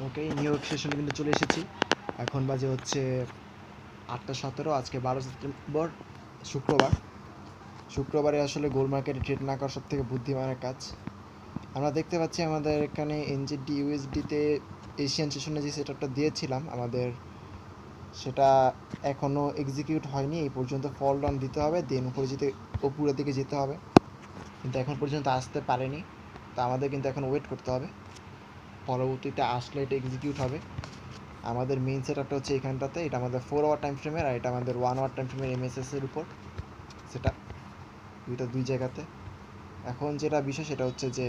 ওকে new York সেশনে কিন্তু চলে এসেছি। এখন বাজে হচ্ছে আটটা সতেরো, আজকে বারো সেপ্টেম্বর, শুক্রবার। শুক্রবারে আসলে গোল্ড মার্কেটে ট্রেড না করা সব থেকে বুদ্ধিমানের কাজ। আমরা দেখতে পাচ্ছি আমাদের এখানে এনজিডি ইউএসডিতে এশিয়ান সেশনে যে সেটআপটা দিয়েছিলাম, আমাদের সেটা এখনও এক্সিকিউট হয়নি। এই পর্যন্ত ফল ডাউন দিতে হবে দেন উপরে যেতে, উপরের দিকে যেতে হবে। কিন্তু এখন পর্যন্ত আসতে পারেনি। তা আমাদের কিন্তু এখন ওয়েট করতে হবে। পরবর্তীতে আসলে এটা এক্সিকিউট হবে। আমাদের মেইন সেটআপটা হচ্ছে এখানটাতে। এটা আমাদের ফোর আওয়ার টাইম ফ্রেমের আর এটা আমাদের ওয়ান আওয়ার টাইম ফ্রেমের এমএসএস এর উপর। সেটা দুইটা, দুই জায়গাতে। এখন যেটা বিষয় সেটা হচ্ছে যে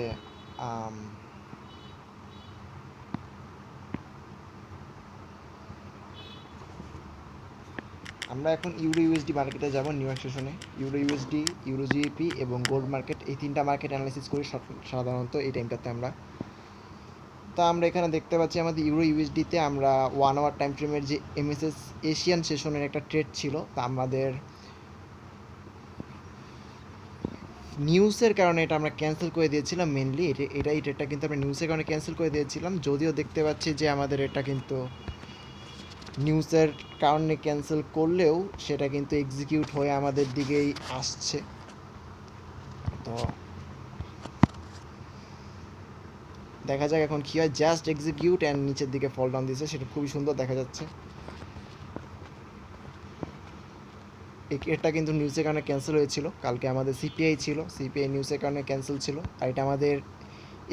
আমরা এখন ইউরো ইউএসডি মার্কেটে যাব নিউ ইয়র্ক সেশনে ইউরো ইউএসডি ইউরো জিএপি এবং গোল্ড মার্কেট এই তিনটা মার্কেট অ্যানালাইসিস করি সাধারণত এই টাইমটাতে আমরা। তা আমরা এখানে দেখতে পাচ্ছি আমাদের ইউরো ইউএসডিতে আমরা ওয়ান আওয়ার টাইম ফ্রেমের যে এমএসএস এশিয়ান সেশনের একটা ট্রেড ছিল। তা আমাদের নিউজের কারণে এটা আমরা ক্যান্সেল করে দিয়েছিলাম মেনলি এটা এই ট্রেডটা কিন্তু আমরা নিউজের কারণে ক্যান্সেল করে দিয়েছিলাম। যদিও দেখতে পাচ্ছি যে আমাদের এটা কিন্তু নিউজের কারণে ক্যান্সেল করলেও সেটা কিন্তু এক্সিকিউট হয়ে আমাদের দিকেই আসছে। তো দেখা যাক এখন কী হয়। জাস্ট এক্সিকিউট অ্যান্ড নিচের দিকে ফল ডাউন দিয়েছে। সেটা খুবই সুন্দর দেখা যাচ্ছে। এটা কিন্তু নিউজের কারণে ক্যান্সেল হয়েছিল। কালকে আমাদের সিপিআই ছিল। সিপিআই নিউজের কারণে ক্যান্সেল ছিল। আর এটা আমাদের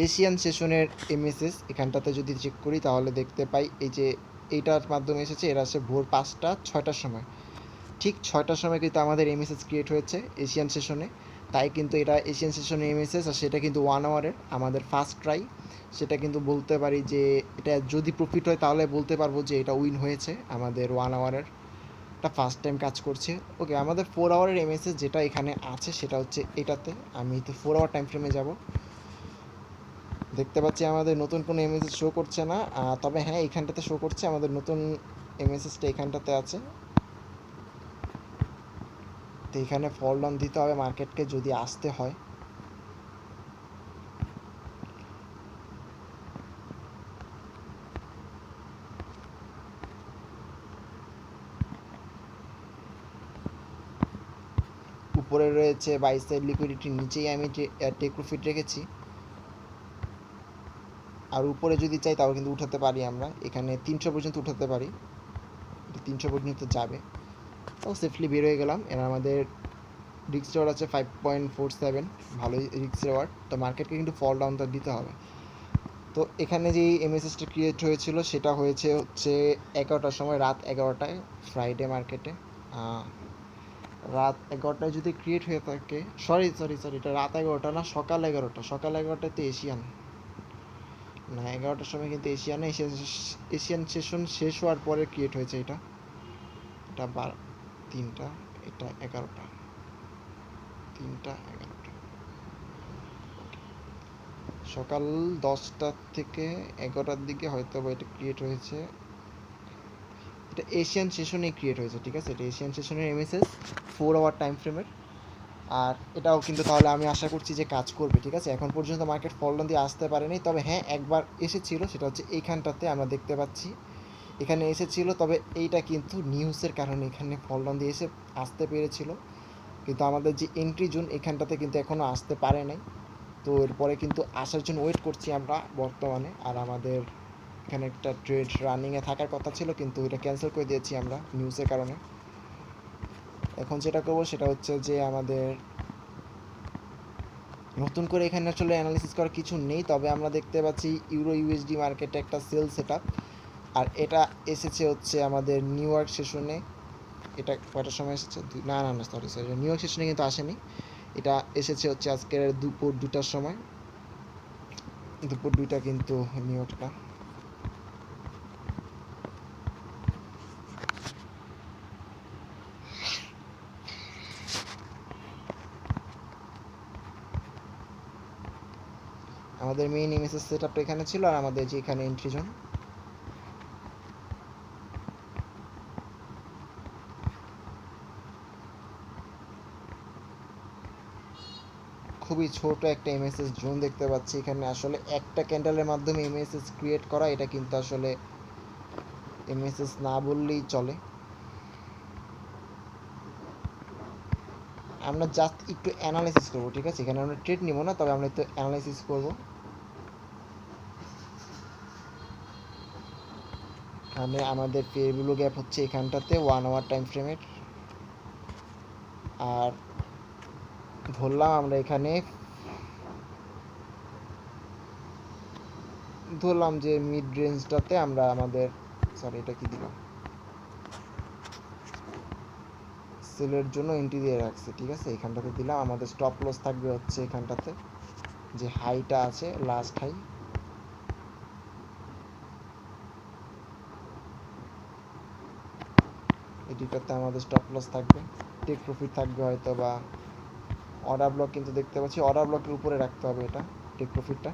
এশিয়ান সেশনের এমএসএস এখানটাতে যদি চেক করি, তাহলে দেখতে পাই, এই যে এইটার মাধ্যমে এসেছে, এরা আসে ভোর পাঁচটা, ছয়টার সময়। ঠিক ছয়টার সময় কিন্তু আমাদের এমএসএস ক্রিয়েট হয়েছে এশিয়ান সেশনে তাই কিন্তু এটা এশিয়ান সেশন এমএসএস আর সেটা কিন্তু ওয়ান আওয়ারের আমাদের ফার্স্ট ট্রাই সেটা কিন্তু বলতে পারি যে এটা যদি প্রফিট হয় তাহলে বলতে পারব যে এটা উইন হয়েছে আমাদের ওয়ান আওয়ারের এটা ফার্স্ট টাইম কাজ করছে। ওকে আমাদের ফোর আওয়ারের এমএসএস যেটা এখানে আছে সেটা হচ্ছে এটাতে। আমি তো ফোর আওয়ার টাইম ফ্রেমে যাব। দেখতে পাচ্ছি আমাদের নতুন কোনো এমএসএস শো করছে না। তবে হ্যাঁ এখানটাতে শো করছে। আমাদের নতুন এমএসএসটা এখানটাতে আছে। তো এখানে ফল ডাউন দিতে হবে মার্কেটকে যদি আসতে হয়। উপরে রয়েছে বাই সাইড লিকুইডিটি নিচেই আমি টেক প্রফিট রেখেছি। আর উপরে যদি চাই তাও কিন্তু উঠাতে পারি আমরা। এখানে তিনশো পর্যন্ত উঠাতে পারি। তিনশো পর্যন্ত যাবে। তো সেফলি বের হয়ে গেলাম। এর আমাদের রিক্স রেওয়ার্ড আছে ফাইভ পয়েন্ট ফোর সেভেন ভালোই রিক্স রেওয়ার্ড তো মার্কেটকে কিন্তু ফল ডাউনটা দিতে হবে। তো এখানে যে এমএসএসটা ক্রিয়েট হয়েছিল, সেটা হয়েছে হচ্ছে এগারোটার সময়, রাত এগারোটায় ফ্রাইডে মার্কেটে রাত এগারোটায় যদি ক্রিয়েট হয়ে থাকে সরি সরি সরি এটা রাত এগারোটা না, সকাল এগারোটা। সকাল এগারোটাতে এশিয়ান না, এগারোটার সময় কিন্তু এশিয়ানে এশিয়ান সেশন শেষ হওয়ার পরে ক্রিয়েট হয়েছে এটা। এটা তিনটা, এটা এগারোটা। তিনটা, এগারোটা। সকাল দশটা থেকে এগারোটার দিকে হয়তো বা এটা ক্রিয়েট হয়েছে। এটা এশিয়ান সেশনেই ক্রিয়েট হয়েছে, ঠিক আছে? এটা এশিয়ান সেশনের এমএসএস ফোর আওয়ার টাইম ফ্রেমের আর এটাও কিন্তু তাহলে আমি আশা করছি যে কাজ করবে, ঠিক আছে? এখন পর্যন্ত মার্কেট ফলন দিয়ে আসতে পারেনি, তবে হ্যাঁ একবার এসেছিল, সেটা হচ্ছে এইখানটাতে আমরা দেখতে পাচ্ছি। এখানে এসেছিল, তবে এইটা কিন্তু নিউজের কারণে এখানে ফলন দিয়ে এসে আসতে পেরেছিল। কিন্তু আমাদের যে এন্ট্রি জোন, এখানটাতে কিন্তু এখনও আসতে পারে নাই। তো এরপরে কিন্তু আসার জন্য ওয়েট করছি আমরা বর্তমানে। আর আমাদের এখানে একটা ট্রেড রানিংয়ে থাকার কথা ছিল, কিন্তু এটা ক্যান্সেল করে দিয়েছি আমরা নিউজের কারণে। এখন যেটা করব, সেটা হচ্ছে যে আমাদের নতুন করে এখানে আসলে অ্যানালিসিস করার কিছু নেই, তবে আমরা দেখতে পাচ্ছি ইউরো ইউএসডি মার্কেটে একটা সেল সেট আর এটা এসেছে হচ্ছে আমাদের নিউ ইয়র্ক সেশনে এটা কয়টার সময় এসেছে? না না না সরি সরি নিউ ইয়র্ক সেশনে কিন্তু আসেনি। এটা এসেছে হচ্ছে আজকের দুপুর দুটার সময়। দুপুর দুইটা কিন্তু নিউ ইয়র্কটা আমাদের মেইন এমএসএস সেট আপটা এখানে ছিল আর আমাদের যে এখানে এন্ট্রি জোন খুবই ছোট একটা এমএসএস জোন দেখতে পাচ্ছি। এখানে আসলে একটা ক্যান্ডেলের মাধ্যমে এমএসএস ক্রিয়েট করা, এটা কিন্তু আসলে এমএসএস না বললেই চলে। আমরা জাস্ট একটু অ্যানালাইসিস করব, ঠিক আছে? এখানে আমরা ট্রেড নিব না, তবে আমরা একটু অ্যানালাইসিস করব। এখানে আমাদের পেয়ারগুলো গ্যাপ হচ্ছে এখানটাতে ওয়ান আওয়ার টাইম ফ্রেমের আর ধরলাম আমরা এখানে। ধরলাম যে মিড রেঞ্জটাতে আমরা আমাদের সরি এটা কি দিলাম? সেলের জন্য এন্ট্রি দিয়ে রাখছি, ঠিক আছে? এখানটাতে দিলাম। আমাদের স্টপ লস থাকবে হচ্ছে এখানটাতে। যে হাইটা আছে লাস্ট হাই এটিটাতে আমাদের স্টপ লস থাকবে। টেক প্রফিট থাকবে হয়তো বা অর্ডার ব্লক কিন্তু দেখতে পাচ্ছি। অর্ডার ব্লকের উপরে রাখতে হবে এটা টেক প্রফিটটা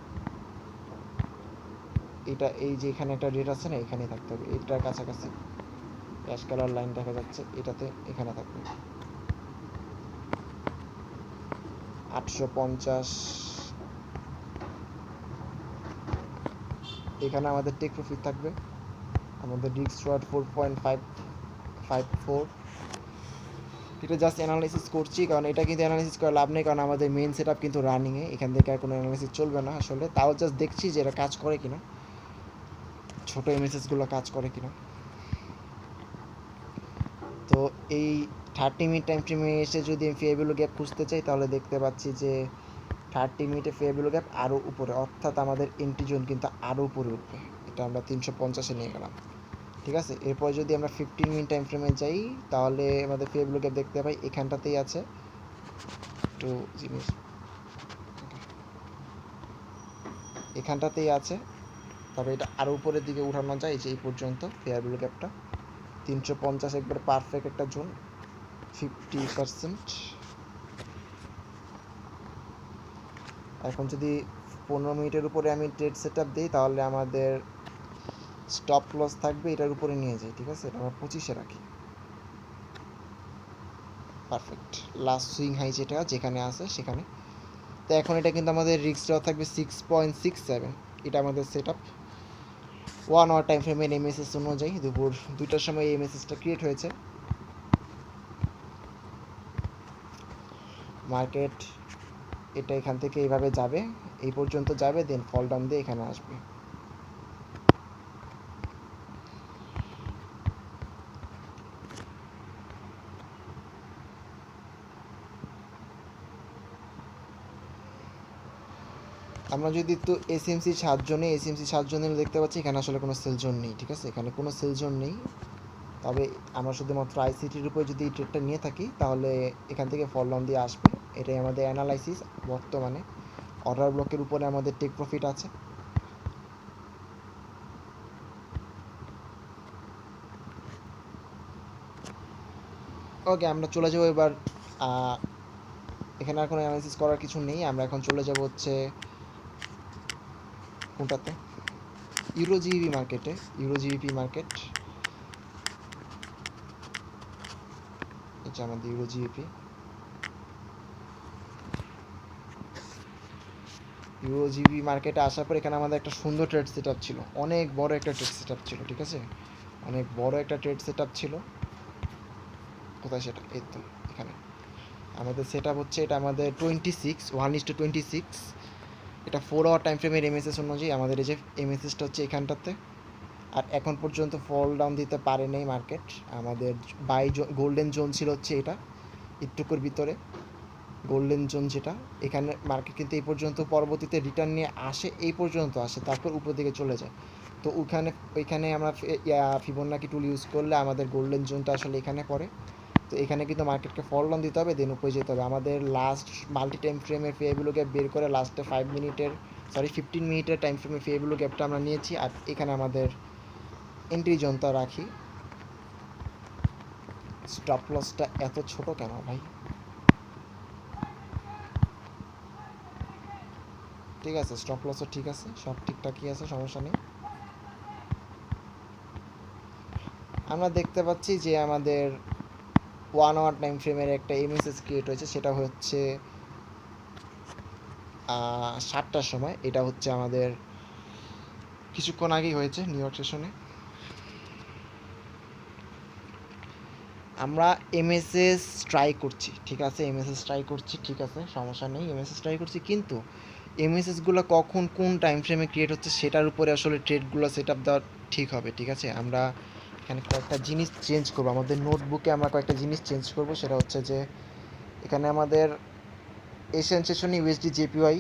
এটা এই যে এখানে একটা রেট আছে না, এখানেই থাকতে হবে। এটার কাছাকাছি ক্যাশ কালার লাইন দেখা যাচ্ছে, এটাতে এখানে থাকবে। আটশো পঞ্চাশ। এখানে আমাদের টেক প্রফিট থাকবে। আমাদের রিক্স short four point five five four এটা জাস্ট অ্যানালাইসিস করছি, কারণ এটা কিন্তু অ্যানালাইসিস করে লাভ নেই, কারণ আমাদের মেন সেট কিন্তু রানিংয়ে এখান থেকে আর কোনো অ্যানালাইসিস চলবে না আসলে। তাও জাস্ট দেখছি যে এটা কাজ করে কিনা, ছোটো এমএসএসগুলো কাজ করে কিনা। তো এই থার্টি মিনিট টাইম ফ্রেমে এসে যদি আমি ফেয়ারভ্যালু গ্যাপ খুঁজতে চাই, তাহলে দেখতে পাচ্ছি যে থার্টি মিনিটে ফেয়ারভ্যালু গ্যাপ আরও উপরে, অর্থাৎ আমাদের এন্ট্রি জোন কিন্তু আরও উপরে উঠবে। এটা আমরা তিনশো পঞ্চাশে নিয়ে গেলাম। ঠিক আছে? এরপর যদি আমরা ফিফটিন মিনিট টাইম ফ্রেমে যাই, তাহলে আমাদের ফেয়ারভ্যালু গ্যাপ দেখতে পাই, এখানটাতেই আছে। একটু জিনিস, এখানটাতেই আছে। তবে এটা আরও উপরের দিকে উঠানো যায় যে এই পর্যন্ত ফেয়ারভ্যালু গ্যাপটা তিনশো পঞ্চাশ একবার পারফেক্ট একটা জোন ফিফটি পার্সেন্ট এখন যদি পনেরো মিনিটের উপরে আমি ট্রেড সেট আপ দিই, তাহলে আমাদের স্টপ লস থাকবে, এটার উপরে নিয়ে যাই, ঠিক আছে? এটা আমরা পঁচিশে রাখি। পারফেক্ট লাস্ট সুইং হাই যেটা যেখানে আছে, সেখানে। তো এখন এটা কিন্তু আমাদের রিক্স দেওয়া থাকবে সিক্স পয়েন্ট সিক্স সেভেন এটা আমাদের set up one hour time ফ্রেমের এমএসএস অনুযায়ী দুপুর দুইটার সময় এই এমএসএসটা ক্রিয়েট হয়েছে। মার্কেট এটা এখান থেকে এইভাবে যাবে, এই পর্যন্ত যাবে দেন ফল ডাউন দিয়ে এখানে আসবে। আমরা যদি একটু এসএমসি সাতজনে এসএমসি সাতজনে দেখতে পাচ্ছি, এখানে আসলে কোনো সেল জোন নেই, ঠিক আছে? এখানে কোনো সেল জোন নেই। তবে আমরা শুধুমাত্র আইসিটির উপরে যদি ট্রেডটা নিয়ে থাকি, তাহলে এখান থেকে ফল ডাউন দিয়ে আসবে। এটাই আমাদের অ্যানালাইসিস বর্তমানে। অর্ডার ব্লকের উপরে আমাদের টেক প্রফিট আছে। ওকে আমরা চলে যাব এবার এখানে আর কোনো অ্যানালাইসিস করার কিছু নেই। আমরা এখন চলে যাব হচ্ছে কোনটাতে? ইউরো জিবি মার্কেটে ইউরো জিবিপি মার্কেট। এটা আমাদের ইউরো জিবিপি ইউরো জিবি মার্কেটে আসার পর এখানে আমাদের একটা সুন্দর ট্রেড সেট ছিল। অনেক বড় একটা ট্রেড সেট ছিল, ঠিক আছে? অনেক বড় একটা ট্রেড সেট ছিল। কোথায় সেটা? এই তো, এখানে। আমাদের সেট হচ্ছে এটা আমাদের twenty six one is two twenty six এটা ফোর আওয়ার টাইম ফ্রেমের এমএসএস অনুযায়ী আমাদের এই যে এমএসএসটা হচ্ছে এখানটাতে। আর এখন পর্যন্ত ফল ডাউন দিতে পারে নাই মার্কেট আমাদের বাই গোল্ডেন জোন ছিল হচ্ছে এটা, একটুকুর ভিতরে। গোল্ডেন জোন যেটা, এখানে মার্কেট কিন্তু এই পর্যন্ত পরবর্তীতে রিটার্ন নিয়ে আসে, এই পর্যন্ত আসে, তারপর উপর দিকে চলে যায়। তো ওখানে, ওইখানে আমরা ফিবোনাকি টুল ইউজ করলে আমাদের গোল্ডেন জোনটা আসলে এখানে পড়ে। তো এখানে কিন্তু মার্কেটকে ফল ডাউন দিতে হবে দেন উপরে যেতে হবে। আমাদের লাস্ট মাল্টি টাইম ফ্রেমের গ্যাপ বের করে লাস্টে ফাইভ মিনিটের সরি ফিফটিন মিনিটের টাইম ফ্রেমে ফেগুলো গ্যাপটা আমরা নিয়েছি। আর এখানে আমাদের এন্ট্রি জোনটা রাখি। স্টপ লসটা এত ছোট কেন ভাই? ঠিক আছে স্টপ লসও ঠিক আছে, সব ঠিকঠাকই আছে, সমস্যা নেই। আমরা দেখতে পাচ্ছি যে আমাদের ওয়ান আওয়ার টাইম ফ্রেমের একটা এমএসএস ক্রিয়েট হয়েছে, সেটা হচ্ছে সাতটার সময়। এটা হচ্ছে আমাদের কিছুক্ষণ আগেই হয়েছে নিউ ইয়র্ক সেশনে আমরা এমএসএস ট্রাই করছি, ঠিক আছে? এমএসএস ট্রাই করছি, ঠিক আছে? সমস্যা নেই এমএসএস ট্রাই করছি, কিন্তু এমএসএসগুলো কখন কোন টাইম ফ্রেমে ক্রিয়েট হচ্ছে, সেটার উপরে আসলে ট্রেডগুলো সেট আপ দেওয়া ঠিক হবে, ঠিক আছে? আমরা এখানে কয়েকটা জিনিস চেঞ্জ করব। আমাদের নোটবুকে আমরা কয়েকটা জিনিস চেঞ্জ করব। সেটা হচ্ছে যে, এখানে আমাদের এশিয়ান সেশনে ইউএসডি জেপিওয়াই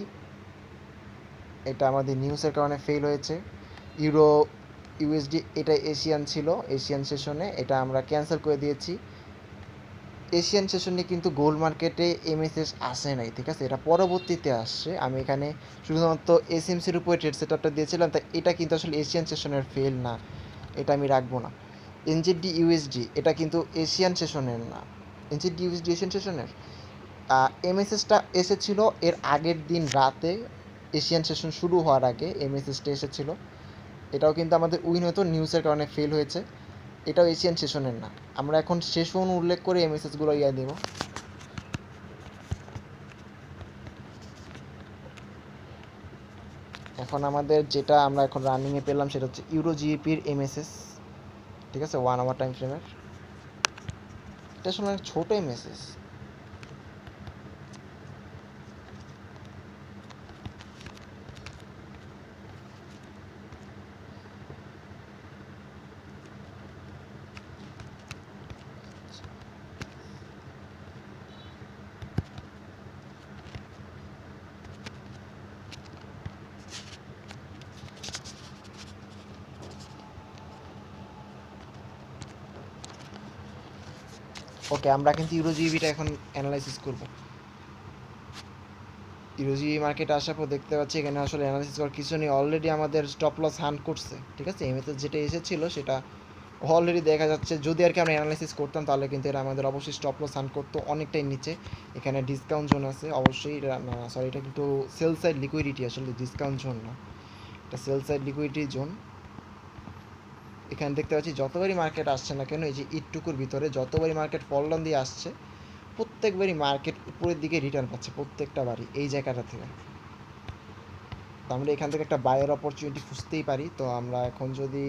এটা আমাদের নিউজের কারণে ফেল হয়েছে। ইউরো ইউএসডি এটা এশিয়ান ছিল। এশিয়ান সেশনে এটা আমরা ক্যান্সেল করে দিয়েছি। এশিয়ান সেশনে কিন্তু গোল্ড মার্কেটে এমএসএস আসে নাই, ঠিক আছে? এটা পরবর্তীতে আসছে। আমি এখানে শুধুমাত্র এসএমসির উপরে ট্রেড সেট দিয়েছিলাম, তাই এটা কিন্তু আসলে এশিয়ান সেশনের ফেল না। এটা আমি রাখব না। এনজেডি ইউএসডি এটা কিন্তু এশিয়ান সেশনের না। এনজেডি ইউএসডি এশিয়ান সেশনের এমএসএসটা এসেছিল এর আগের দিন রাতে। এশিয়ান সেশন শুরু হওয়ার আগে এমএসএসটা এসেছিল। এটাও কিন্তু আমাদের উইন হতো নিউজের কারণে ফেল হয়েছে। এটাও এশিয়ান সেশনের না। আমরা এখন সেশন উল্লেখ করে এমএসএসগুলো ইয়া দেব। এখন আমাদের যেটা আমরা এখন রানিংয়ে পেলাম সেটা হচ্ছে ইউরো জিএপির এমএসএস ঠিক আছে? ওয়ান আওয়ার টাইম ফ্রেমের এটা আসলে অনেক ছোটোই এমএসএস ওকে আমরা কিন্তু ইউরোজিবিটা এখন অ্যানালাইসিস করব। ইউরো জিবি মার্কেটে আসার পর দেখতে পাচ্ছি এখানে আসলে অ্যানালাইসিস করার কিছু নেই। অলরেডি আমাদের স্টপ লস হান্ট করছে, ঠিক আছে? এমএতে যেটা এসেছিল সেটা অলরেডি দেখা যাচ্ছে। যদি আর কি আমরা অ্যানালাইসিস করতাম, তাহলে কিন্তু এটা আমাদের অবশ্যই স্টপ লস হান্ট করতো অনেকটাই নিচে। এখানে ডিসকাউন্ট জোন আছে, অবশ্যই সরি এটা কিন্তু সেল সাইড লিকুইডিটি আসলে ডিসকাউন্ট জোন না। এটা সেল সাইড লিকুইডিটি জোন এখানে দেখতে পাচ্ছি যতবারই মার্কেট আসছে না কেন, এই যে ইটটুকুর ভিতরে যতবারই মার্কেট ফলডাউন দিয়ে আসছে, প্রত্যেকবারই মার্কেট উপরের দিকে রিটার্ন পাচ্ছে প্রত্যেকটা বারই এই জায়গাটা থেকে। তো আমরা এখান থেকে একটা বায়ের অপরচুনিটি খুঁজতেই পারি। তো আমরা এখন যদি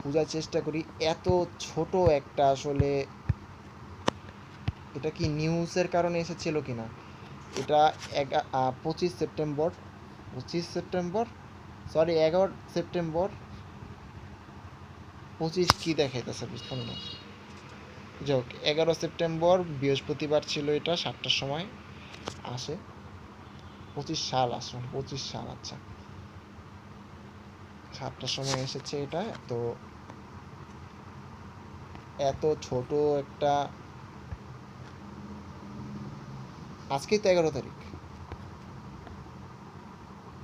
খোঁজার চেষ্টা করি, এত ছোট একটা আসলে এটা কি নিউজের কারণে এসেছিল কি না? এটা পঁচিশ সেপ্টেম্বর পঁচিশ সেপ্টেম্বর সরি এগারো সেপ্টেম্বর পঁচিশ কি দেখাইতেছে বুঝলাম না। যাই হোক এগারো সেপ্টেম্বর, বৃহস্পতিবার ছিল এটা, সাতটার সময় আসে। পঁচিশ সাল আসলে পঁচিশ সাল আচ্ছা। সাতটার সময় এসেছে এটা, তো এত ছোট একটা আজকেই তো এগারো তারিখ।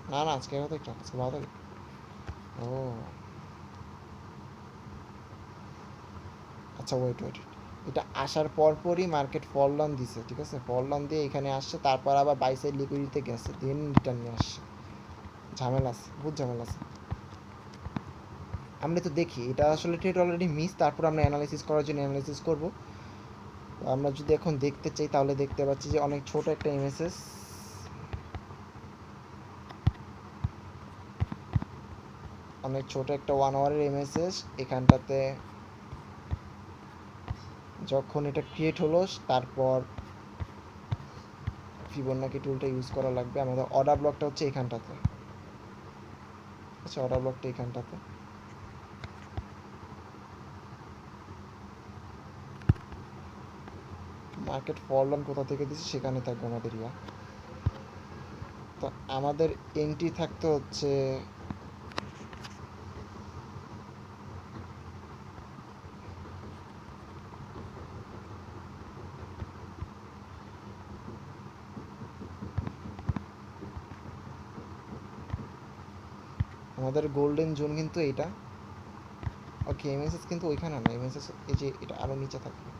না না, আজকে এগারো তারিখ আজকে বারো তারিখ। ও। আচ্ছা ওয়েট ওয়েট এটা আসার পর পরই মার্কেট ফল ডাউন দিছে, ঠিক আছে? ফল ডাউন দিয়ে এখানে আসছে, তারপর আবার বাই সাইড লিকুইডিতে গেছে দেন রিটার্ন নিয়ে আসছে। ঝামেলা আছে, বহুত ঝামেলা আছে। আমরা তো দেখি, এটা আসলে ট্রেড অলরেডি মিস তারপর আমরা অ্যানালাইসিস করার জন্য অ্যানালাইসিস করব। আমরা যদি এখন দেখতে চাই, তাহলে দেখতে পাচ্ছি যে অনেক ছোট একটা এমএসএস অনেক ছোট একটা ওয়ান আওয়ারের এমএসএস এখানটাতে যখন এটা ক্রিয়েট হলো, তারপর ফিবোনাকি টুলটা ইউজ করা লাগবে। আমাদের অর্ডার ব্লকটা হচ্ছে এখানটাতে। আচ্ছা অর্ডার ব্লকটা এখানটাতে। মার্কেট ফলন কোথা থেকে দিচ্ছে, সেখানে থাকবে আমাদের ইয়া তো আমাদের এন্ট্রি থাকতে হচ্ছে আমাদের গোল্ডেন জোন কিন্তু এটা। ওকে এমএসএস কিন্তু ওইখানে না এমএসএস এই যে এটা আরও নিচে থাকবে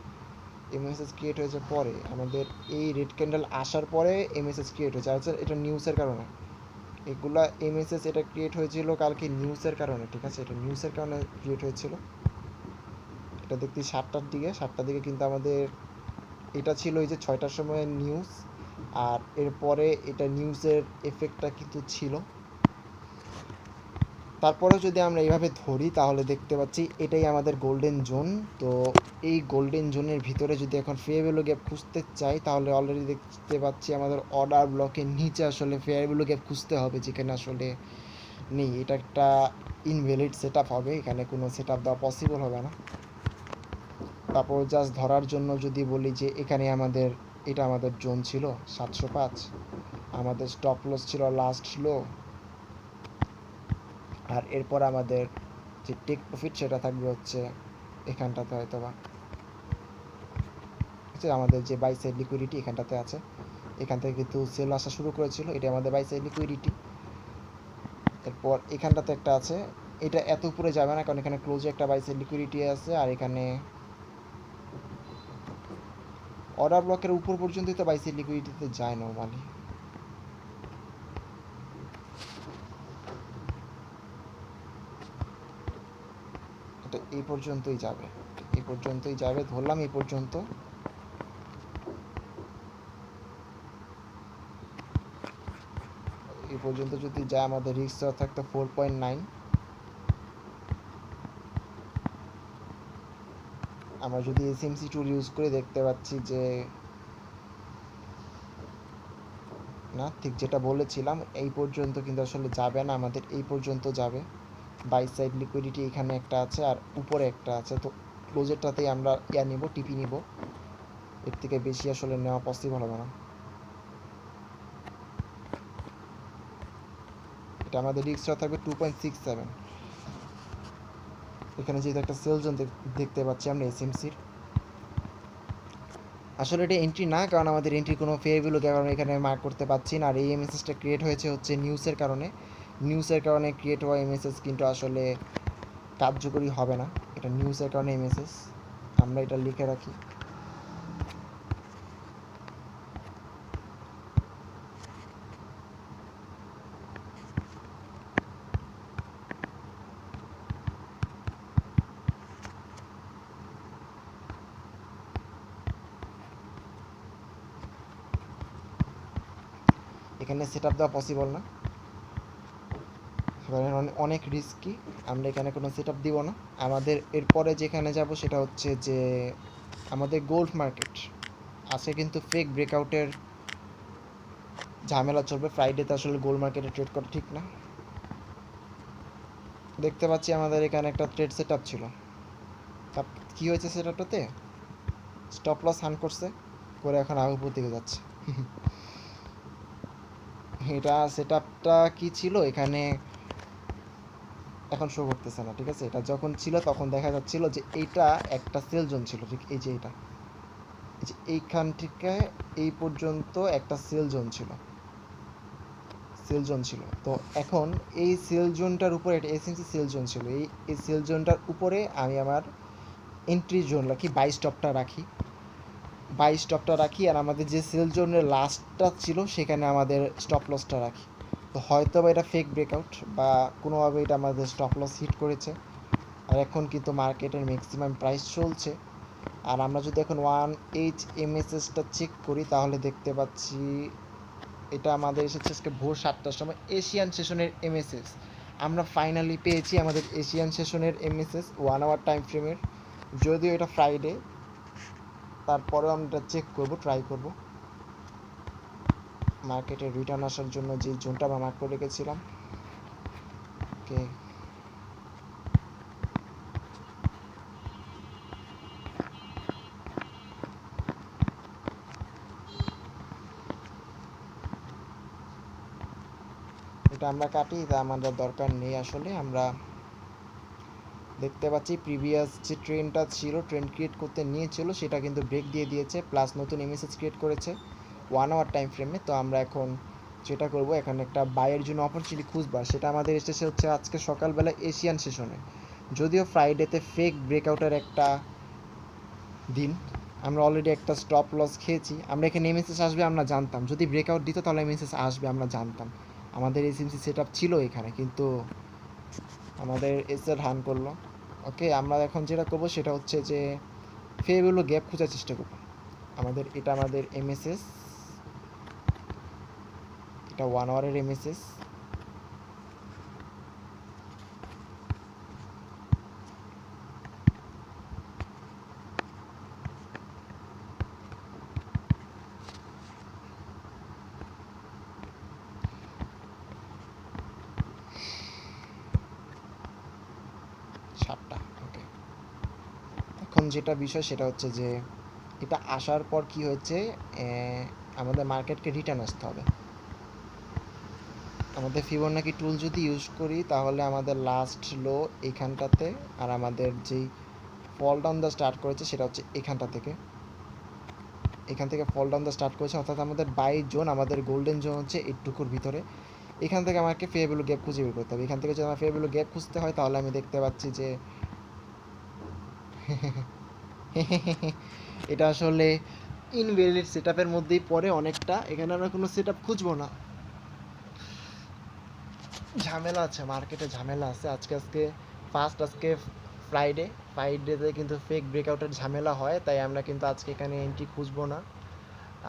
এমএসএস ক্রিয়েট হয়েছে পরে, আমাদের এই রেড ক্যান্ডেল আসার পরে এমএসএস ক্রিয়েট হয়েছে। আর এটা নিউজের কারণে। এগুলা এমএসএস এটা ক্রিয়েট হয়েছিল কালকে নিউজের কারণে, ঠিক আছে? এটা নিউজের কারণে ক্রিয়েট হয়েছিল। এটা দেখতে সাতটার দিকে সাতটার দিকে কিন্তু আমাদের এটা ছিল এই যে ছয়টার সময় নিউজ আর এরপরে এটা নিউজের এফেক্টটা কিন্তু ছিল। তারপরে যদি আমরা এইভাবে ধরি, তাহলে দেখতে পাচ্ছি এটাই আমাদের গোল্ডেন জোন তো এই গোল্ডেন জোনের ভিতরে যদি এখন ফেয়ার গ্যাপ খুঁজতে চাই, তাহলে অলরেডি দেখতে পাচ্ছি আমাদের অর্ডার ব্লকের নিচে আসলে ফেয়ার গ্যাপ খুঁজতে হবে, যেখানে আসলে নেই। এটা একটা ইনভ্যালিড সেট হবে, এখানে কোনো সেট আপ দেওয়া পসিবল হবে না। তারপর জাস্ট ধরার জন্য যদি বলি যে এখানে আমাদের, এটা আমাদের জোন ছিল সাতশো পাঁচ। আমাদের স্টপ লস ছিল লাস্ট লো আর এরপর আমাদের যে টেক প্রফিট সেটা থাকবে হচ্ছে এখানটাতে হয়তো বা আমাদের যে বাই সাইড লিকুইডিটি এখানটাতে আছে। এখান থেকে কিন্তু সেল আসা শুরু করেছিল। এটা আমাদের বাই সাইড লিকুইডিটি এরপর এখানটাতে একটা আছে। এটা এত উপরে যাবে না, কারণ এখানে ক্লোজে একটা বাই সাইড লিকুইডিটি আছে আর এখানে অর্ডার ব্লকের উপর পর্যন্তই তো বাই সাইড লিকুইডিটিতে যায় নর্মালি এটা এই পর্যন্তই যাবে। এই পর্যন্তই যাবে, ধরলাম এই পর্যন্ত। এই পর্যন্ত যদি যায়, আমাদের রিক্স থাকতো ফোর পয়েন্ট নাইন আমরা যদি এসএমসি টুল ইউজ করে দেখতে পাচ্ছি যে, না, ঠিক যেটা বলেছিলাম, এই পর্যন্ত কিন্তু আসলে যাবে না, আমাদের এই পর্যন্ত যাবে। বাই সাইড লিকুইডিটি এখানে একটা আছে আর উপরে একটা আছে। তো ক্লোজেরটাতেই আমরা ইয়া নিব টিপি নিব। এর থেকে বেশি আসলে নেওয়া পসিবল হবে না। এটা আমাদের রিক্সটা থাকবে টু পয়েন্ট সিক্স সেভেন এখানে যেহেতু একটা সেলজন দেখতে পাচ্ছি আমরা এসএমসির আসলে এটা এন্ট্রি না, কারণ আমাদের এন্ট্রি কোনো ফেয়ারগুলো কারণে এখানে মার্ক করতে পারছি না। আর এই এমএসএসটা ক্রিয়েট হয়েছে হচ্ছে নিউজের কারণে। নিউজের কারণে ক্রিয়েট হওয়া এমএসএস কিন্তু আসলে কার্যকরী হবে না। এটা নিউজের কারণে এমএসএস আমরা এটা লিখে রাখি। এখানে সেট আপ দেওয়া পসিবল না। কারণ অনেক রিস্কি আমরা এখানে কোনো সেট দিব না। আমাদের এরপরে যেখানে যাব সেটা হচ্ছে যে আমাদের গোল্ড মার্কেট আজকে কিন্তু ফেক ব্রেকআউটের ঝামেলা চলবে। ফ্রাইডেতে আসলে গোল্ড মার্কেটে ট্রেড করা ঠিক না। দেখতে পাচ্ছি আমাদের এখানে একটা ট্রেড সেট আপ ছিল। তা কী হয়েছে সেট আপটাতে স্টপ লস হান করছে, করে এখন আগুপুর দিকে যাচ্ছে। এটা সেট আপটা কী ছিল? এখানে এখন শো করতেছে না, ঠিক আছে? এটা যখন ছিল, তখন দেখা যাচ্ছিল যে এইটা একটা সেল জোন ছিল, ঠিক? এই যে এটা এইখান থেকে এই পর্যন্ত একটা সেল জোন ছিল। সেল জোন ছিল। তো এখন এই সেল জোনটার উপরে, এটা এসএমসি সেল জোন ছিল। এই এই সেল জোনটার উপরে আমি আমার এন্ট্রি জোন রাখি বাই স্টপটা রাখি। বাই স্টপটা রাখি আর আমাদের যে সেল জোনের লাস্টটা ছিল, সেখানে আমাদের স্টপ লসটা রাখি। তো হয়তো বা এটা ফেক ব্রেকআউট বা কোনোভাবে এটা আমাদের স্টপ লস হিট করেছে। আর এখন কিন্তু মার্কেটের ম্যাক্সিমাম প্রাইস চলছে। আর আমরা যদি এখন ওয়ান এইচ এমএসএসটা চেক করি, তাহলে দেখতে পাচ্ছি এটা আমাদের এসেছে আজকে ভোর সাতটার সময় এশিয়ান সেশনের এমএসএস আমরা ফাইনালি পেয়েছি আমাদের এশিয়ান সেশনের এমএসএস ওয়ান আওয়ার টাইম ফ্রেমের যদিও এটা ফ্রাইডে তারপরেও আমরা চেক করব ট্রাই করব। মার্কেটে রিটার্ন আসার জন্য যে জোনটা আমরা মার্ক করে রেখেছিলাম, ওকে। আমরা কাটি তা আমাদের দরকার নেই আসলে, আমরা দেখতে পাচ্ছি প্রিভিয়াস যে ট্রেনটা ছিল ট্রেন ক্রিয়েট করতে নিয়েছিল, সেটা কিন্তু ব্রেক দিয়ে দিয়েছে প্লাস নতুন এমএসএস ক্রিয়েট করেছে। ওয়ান আওয়ার টাইম ফ্রেমে তো আমরা এখন যেটা করব, এখানে একটা বাইয়ের জন্য অপরচুনিটি খুঁজবা। সেটা আমাদের এসেছে হচ্ছে আজকে সকালবেলা এশিয়ান সেশনে যদিও ফ্রাইডেতে ফেক ব্রেকআউটের একটা দিন, আমরা অলরেডি একটা স্টপ লস খেয়েছি। আমরা এখানে এমএসএস আসবে, আমরা জানতাম। যদি ব্রেকআউট দিত, তাহলে এমএসএস আসবে, আমরা জানতাম। আমাদের এসএমসি সেট আপ ছিল এখানে, কিন্তু আমাদের এসএর হান করল। ওকে আমরা এখন যেটা করব, সেটা হচ্ছে যে ফেভেলো গ্যাপ খোঁজার চেষ্টা করব। আমাদের, এটা আমাদের এমএসএস এটা ওয়ান আওয়ারের এমএসএস এখন যেটা বিষয় সেটা হচ্ছে যে, এটা আসার পর কি হয়েছে আমাদের মার্কেটকে রিটার্ন আসতে হবে। আমাদের ফিবোনাকি টুল যদি ইউজ করি, তাহলে আমাদের লাস্ট লো এইখানটাতে আর আমাদের যেই ফল ডাউন দ্য স্টার্ট করেছে সেটা হচ্ছে এখানটা থেকে। এখান থেকে ফল ডাউন দ্য স্টার্ট করেছে, অর্থাৎ আমাদের বাই জোন আমাদের গোল্ডেন জোন হচ্ছে এইটুকুর ভিতরে। এখান থেকে আমাকে ফেভেলো গ্যাপ খুঁজে বের করতে হবে। এখান থেকে যদি আমার ফেভেলো গ্যাপ খুঁজতে হয়, তাহলে আমি দেখতে পাচ্ছি যে এটা আসলে ইনভ্যালিড সেট আপের মধ্যেই পড়ে অনেকটা। এখানে আমরা কোনো সেট আপ খুঁজবো না। ঝামেলা আছে মার্কেটে ঝামেলা আছে। আজকে আজকে ফার্স্ট আজকে ফ্রাইডে ফ্রাইডেতে কিন্তু ফেক ব্রেকআউটের ঝামেলা হয়, তাই আমরা কিন্তু আজকে এখানে এন্ট্রি খুঁজবো না।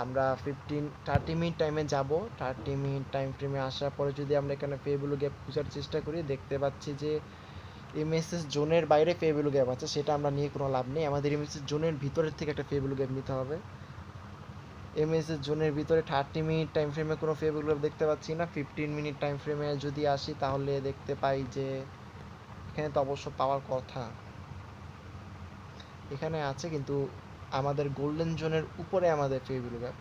আমরা ফিফটিন থার্টি মিনিট টাইমে যাব। থার্টি মিনিট টাইম ফ্রেমে আসার পরে যদি আমরা এখানে ফেভেলো গ্যাপ খোঁজার চেষ্টা করি, দেখতে পাচ্ছি যে এমএসএস জোনের বাইরে ফেভেলো গ্যাপ আছে, সেটা আমরা নিয়ে কোনো লাভ নেই। আমাদের এমএসএস জোনের ভিতরের থেকে একটা ফেভেলো গ্যাপ নিতে হবে। এমএসএস জোনের ভিতরে থার্টি মিনিট টাইম ফ্রেমে কোনো ফেভেলো গ্যাপ দেখতে পাচ্ছি না। ফিফটিন মিনিট টাইম ফ্রেমে যদি আসি তাহলে দেখতে পাই যে এখানে তো অবশ্য পাওয়ার কথা। এখানে আছে কিন্তু আমাদের গোল্ডেন জোনের উপরে আমাদের ফেভেলো গ্যাপ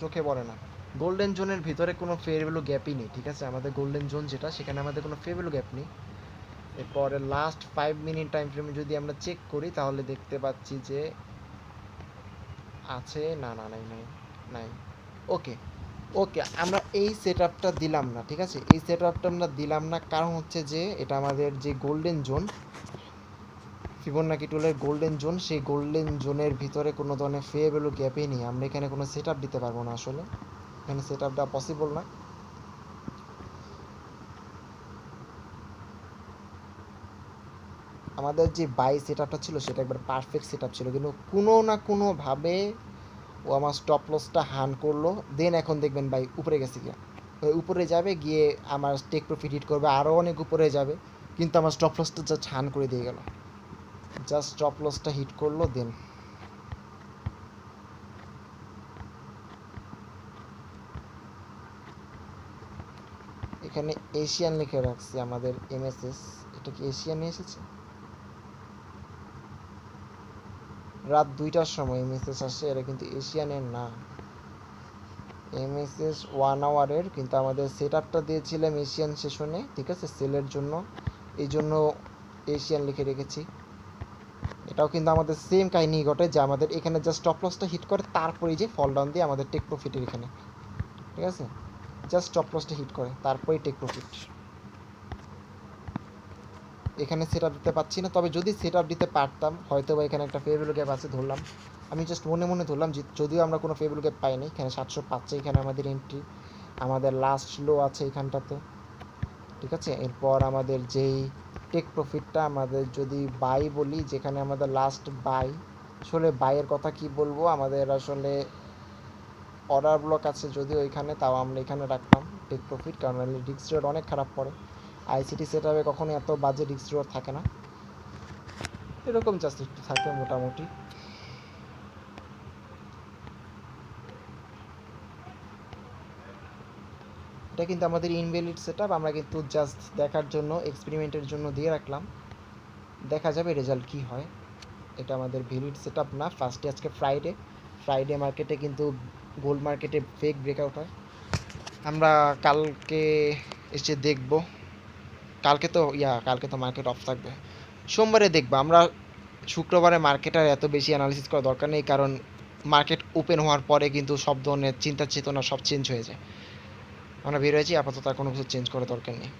চোখে পড়ে না। গোল্ডেন জোনের ভিতরে কোনো ফেভেলো গ্যাপই নেই, ঠিক আছে? আমাদের গোল্ডেন জোন যেটা, সেখানে আমাদের কোনো ফেভেলো গ্যাপ নেই। এরপরে লাস্ট ফাইভ মিনিট টাইম ফ্রেমে যদি আমরা চেক করি, তাহলে দেখতে পাচ্ছি যে আছে, না না, নাই নাই নাই। ওকে ওকে আমরা এই সেট দিলাম না, ঠিক আছে? এই সেট আমরা দিলাম না, কারণ হচ্ছে যে এটা আমাদের যে গোল্ডেন জোন ফিবোনাকি টুলের গোল্ডেন জোন সেই গোল্ডেন জোনের ভিতরে কোনো ধরনের ফে ভ্যালু গ্যাপই নেই। আমরা এখানে কোনো সেট দিতে পারব না আসলে। এখানে সেট আপটা পসিবল না। আমাদের যে বাই সেট আপটা ছিল, সেটা একবার পারফেক্ট সেট ছিল। কিন্তু কোনো না কোনোভাবে ও আমার স্টপ লসটা হান করল। দেন এখন দেখবেন ভাই, উপরে গেছে গিয়া। উপরে যাবে, গিয়ে আমার টেক প্রফিট হিট করবে আরও অনেক উপরে যাবে। কিন্তু আমার স্টপ লসটা জাস্ট হান করে দিয়ে গেল। জাস্ট স্টপ লসটা হিট করল দেন এখানে এশিয়ান লিখে রাখছি আমাদের এমএসএস এটা কি এশিয়ানে এসেছে? রাত দুইটার সময় এমএসএস আসছে এটা কিন্তু এশিয়ানের না। এমএসএস ওয়ান আওয়ারের কিন্তু আমাদের সেট আপটা দিয়েছিলাম এশিয়ান সেশনে ঠিক আছে? সেলের জন্য। এই জন্য এশিয়ান লিখে রেখেছি। এটাও কিন্তু আমাদের সেম কাহিনী ঘটে যে আমাদের এখানে জাস্ট স্টপ লসটা হিট করে তারপরে যে ফল ডাউন দিয়ে আমাদের টেক প্রফিটের এখানে। ঠিক আছে? জাস্ট স্টপ লসটা হিট করে, তারপরেই টেক প্রফিট এখানে সেট দিতে পারছি না। তবে যদি সেট দিতে পারতাম হয়তো বা এখানে একটা ফেভেলো গ্যাপ আছে ধরলাম। আমি জাস্ট মনে মনে ধরলাম যদিও আমরা কোনো ফেভেলো গ্যাপ পাইনি, এখানে সাতশো পাচ্ছে এখানে আমাদের এন্ট্রি আমাদের লাস্ট লো আছে এখানটাতে। ঠিক আছে? এরপর আমাদের যেই টেক প্রফিটটা আমাদের যদি বাই বলি, যেখানে আমাদের লাস্ট বাই আসলে বাইয়ের কথা কি বলব? আমাদের আসলে অর্ডার ব্লক আছে যদিও এখানে, তাও আমরা এখানে রাখতাম টেক প্রফিট কারণ রিক্স রেট অনেক খারাপ পড়ে। আইসিটি সেট আপে কখনো এত বাজে রেট থাকে না। এরকম জাস্ট একটু থাকে মোটামুটি। এটা কিন্তু আমাদের ইনভ্যালিড সেট আমরা কিন্তু জাস্ট দেখার জন্য এক্সপেরিমেন্টের জন্য দিয়ে রাখলাম। দেখা যাবে রেজাল্ট কি হয়। এটা আমাদের ভ্যালিড সেট না। ফার্স্টে আজকে ফ্রাইডে ফ্রাইডে মার্কেটে কিন্তু গোল্ড মার্কেটে ফেক ব্রেকআউট হয়। আমরা কালকে এসে দেখব। কালকে তো, ইয়া, কালকে তো মার্কেট অফ থাকবে। সোমবারে দেখব। আমরা শুক্রবারে মার্কেট আর এত বেশি অ্যানালিসিস করার দরকার নেই, কারণ মার্কেট ওপেন হওয়ার পরে কিন্তু সব ধরনের চিন্তা চেতনা সব চেঞ্জ হয়ে যায়। আমরা বের হয়েছি, আপাতত আর কোনো কিছু চেঞ্জ করার দরকার নেই।